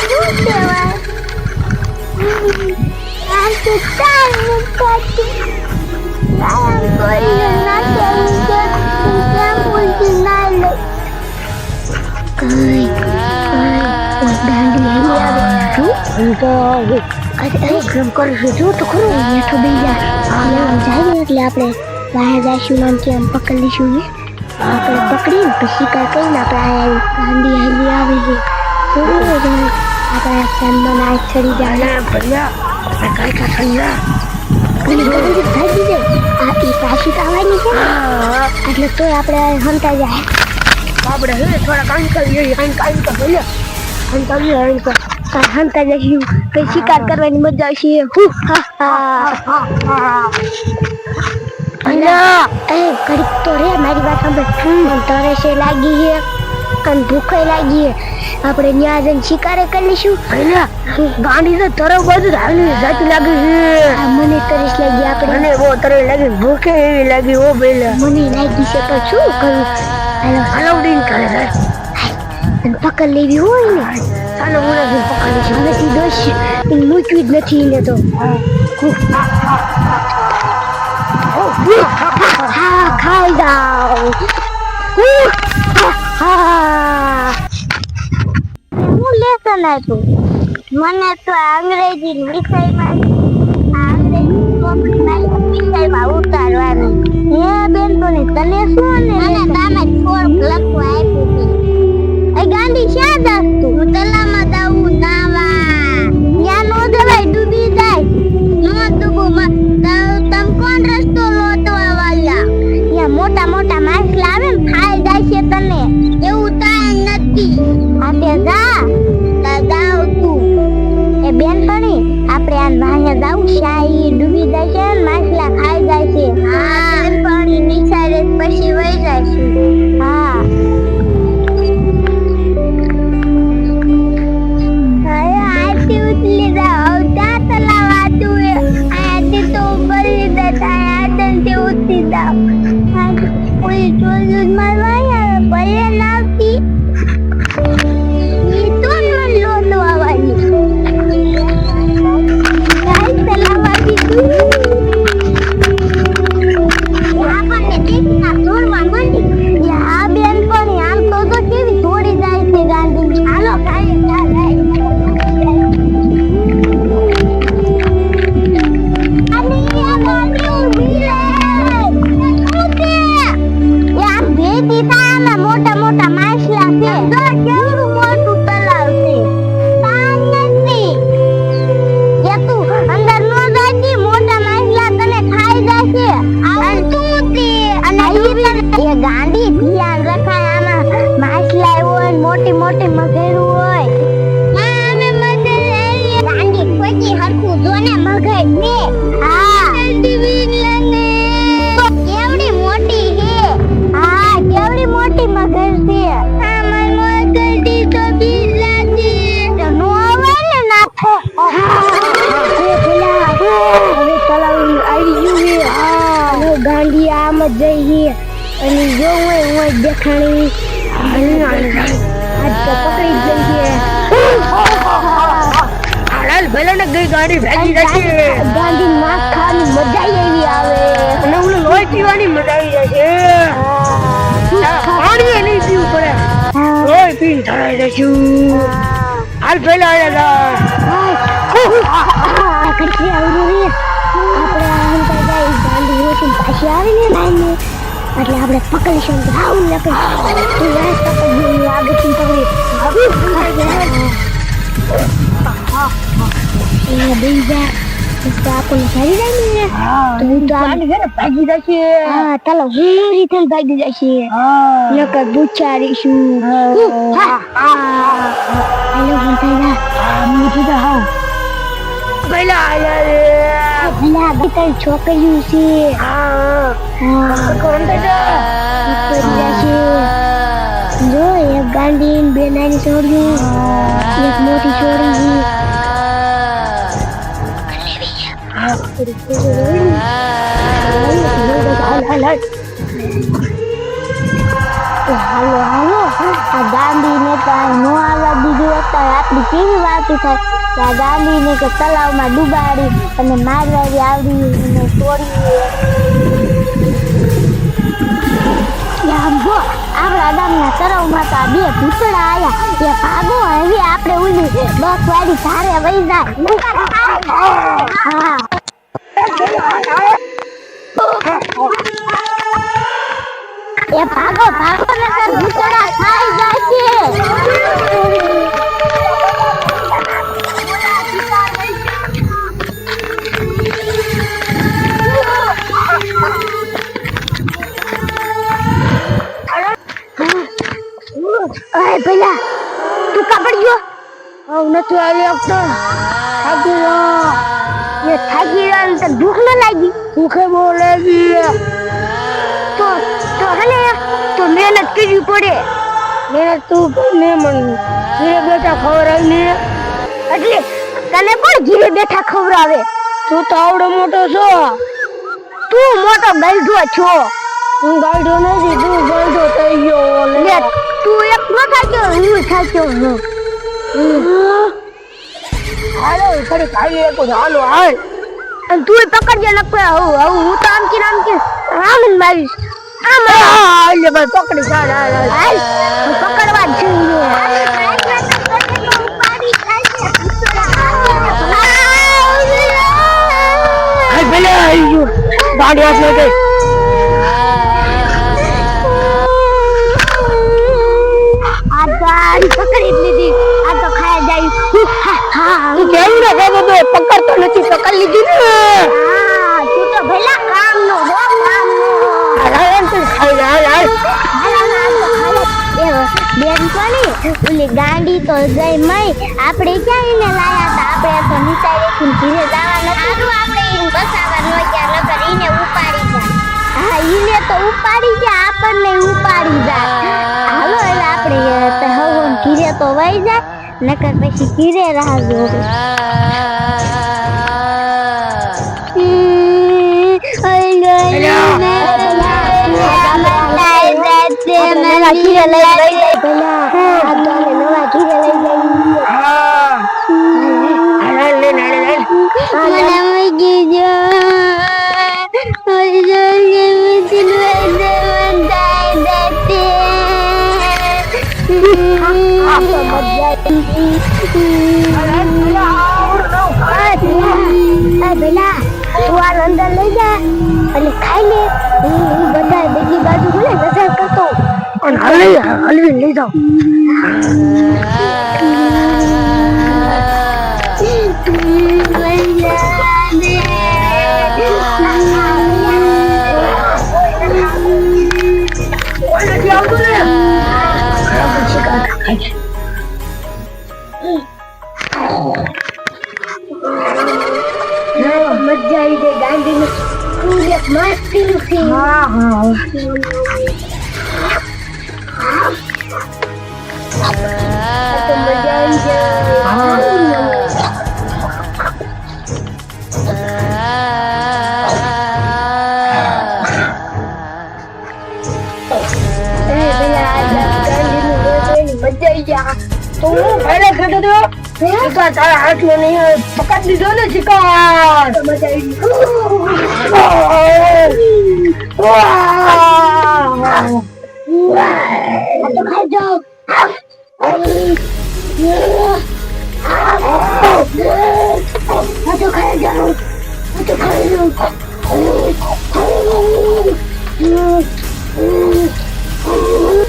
શું કહેવાય આ તો ચાલ મુકાતી કાયમ કોઈને ના કહેવું છે. ત્યાં બોલતી ના લે કઈ કઈ દાંડી હેલી આવે શું હું તો અરે અરે કેમ કરશું જો તો ખરો હેઠો બેસી જા આમ જાય ને એટલે આપણે બહાર જઈશું નામ કે આમ પકડી લઈશું ને આપણે પકડીને પછી કાંઈ કહીને આપણે આ ગાંધી હેલી આવે છે થોડું બધું આપણે ફેનમાં નાચ ચડી જાય ભૈયા આ કાંઈ કાંઈ થયા પેલી ગાંધી ભાગી જાય આ ઈ પાછી તો આવવાની છે ને એટલે તો આપણે હંતા જાય આપણે હે થોડા કામ કરીએ કામ કામ તો ભૈયા કામ કરીએ કામ તો કાંઈ હંતા જઈશું કઈ શિકાર કરવાની મજા આવશે હુ હા હા ભૈયા એ ઘડીક તો રે મારી વાત સાંભળ. તરસે લાગી છે. અને ભૂખે લાગી છે. આપણે જઈને શિકારે કરી લઈશું. ગાંડી તો તરફ બાજુ હાલી જાતી લાગી છે. મને તરસ લાગી આપણે મને બહુ તરફ લાગી ભૂખે એવી લાગી ઓ ભૈયા મને લાગી છે તો શું કરું? હાલો. હલાવડીને કરે અને પકડ લેવી હોય ને. ચાલો હું નથી દોષ એ મૂકવી જ નથી તો. ખાઈ જાઓ હા લેસન હતું મને તો અંગ્રેજી વિષયમાં અંગ્રેજી વિષયમાં ઉતારવાની હે બેન તો તને શું ને મને તામે એ બેનપણી આપણે આ વાહે જાવ શાહી ડૂબી જાય છે માછલા ખાઈ જાય છે હા પાણી નિસારે પછી વહી જાય છે એ ગાંડી ધ્યાન રખાય આમાં માછલા હોય, મોટી મોટી મગેરું હોય. ગાંડી પછી હરખું જોને મગર. ને હા હોય દેખાણી આજ તો પકડી જ જઈ હાલ ભલે ગઈ ગાડી ભાગી જશે ગાંધી માસ ખાવાની મજા એવી આવે. અને ઓલું લોહી પીવાની મજા આવી જશે પાણી નહીં પીવું પડે. લોહી પીને ધરાઈ જશું હાલ આવડું રે આપણે પાછી આવે ને એટલે આપણે પકડીશું તો આવું લપે તું યાર પકડી હું આગળથી પકડી એ બેઈ જા તો આપણને સારી જાય ને તો હું તો આમ ગાડી છે ને ભાગી જશે હા ચાલો હું રીતે ભાગી જશે નકર બુચારીશું હા હાલો ભંતાઈ પેલા આયા રે ભલા બેટા છોકરીઓ છે હા હા કોણ બેટા પડી જશે જો એક ગાંડી ને બે નાની છોડીઓ એક મોટી છોડી હાલ હાલ હાલ એ હાલો હાલો આ ગાંધીને તો આ નો આવવા દીધું હોત તો આપણી કેવી વાતો થાય કે આ ગાંધીને કે તલાવમાં ડુબાડી અને મારવાડી આવડી અને તોડી તળાવમાં તો આ બે પૂતળા આવ્યા એ ભાગો હવે આપણે ઉડી બસ વાળી ધારે વહી જાય. એ ભાગો ભાગો નકર ભૂતળા ખાઈ જાય છે. અરે પેલા તું કાપડ ગયો? હું નથી આવી શકતો થાકી ગયો. એ થાકી ગયો ને તને ભૂખ ન લાગી? ભૂખે બહુ લાગી તો તો હલે તો મહેનત કરવી પડે. મહેનત તું ને મન ઘીરે બેઠા ખબર ને. એટલે તને પણ ઘીરે બેઠા ખવડાવે? તું તો આવડો મોટો છો. તું મોટો ગલઢો છો. હું ગાડો નથી તું ગાડો થઈ ગયો લે તું એક નો થાક્યો હું થાક્યો હું હાલો ફરી ખાઈ લેકો હાલો હાલ અને તું પકડજે નકર હું હું હું તો આમ કે આમ કે આમ જ મારીશ. આમ હાલ લે ભાઈ પકડી ચાલ હાલ હાલ. પકડવા જ છું હાલ ભલે આવી ગયો ગાડી હાથ લઈ ગઈ. બે પકડતો નથી પકડ લીધી ને. હા તું તો ભલા કામનો હો કામનો. હાલ હાલ તું ખાઈ લે હાલ હાલ. બેનપણી ઓલી ગાંડી તો જઈ મય. આપણે ક્યાં એને લાયા હતા? આપણે તો નિતાઈ ઘીરે જવા નથી. આપણે એને બસાવા ન નકર ઈને ઉપાડી જાય હા ઈને તો ઉપાડી ગયા આપણને ઉપાડી જાય હાલો એટલે આપણે તો ઘીરે તો વહી જાય નકર પછી ઘીરે રાહ જોવે. હા હાલ હાલ લે હાલ તું આ અંદર લઈ જા અને ખાઈ લે. હું બધા બીજી બાજુ બોલે નજર કરતો. અને હલવી હલવી લઈ જાઓ મજા આવી ગઈ. ગાંધી નું એક મસ્તી નું સીન હા હા. મજા આવી જાય ગયા. તો હું તો શિકાર Aduh, kayak jauh. Aduh, kayak jauh. Aduh, kayak jauh. Aduh, kayak jauh.